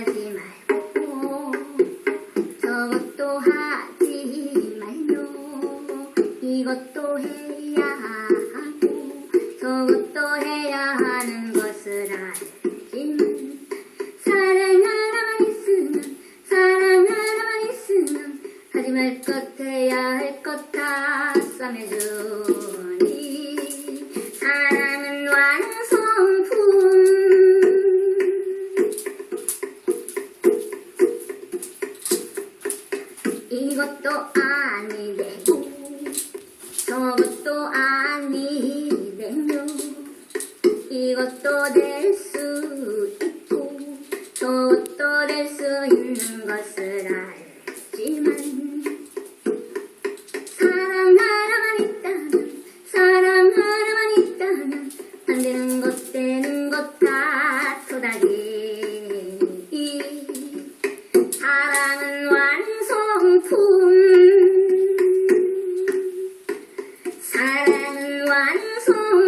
하지 말고 저것도 하지 말고 이것도 해야 하고 저것도 해야 하는 것을 알지만 사랑 하나만 있으면 사랑 하나만 있으면 하지 말 것 해야 할 것 다 싸매주 이것도 아니 되고 저것도 아니 되며 이것도 될 수 있고 저것도 될 수 있는 것을 알 품 사랑은 완성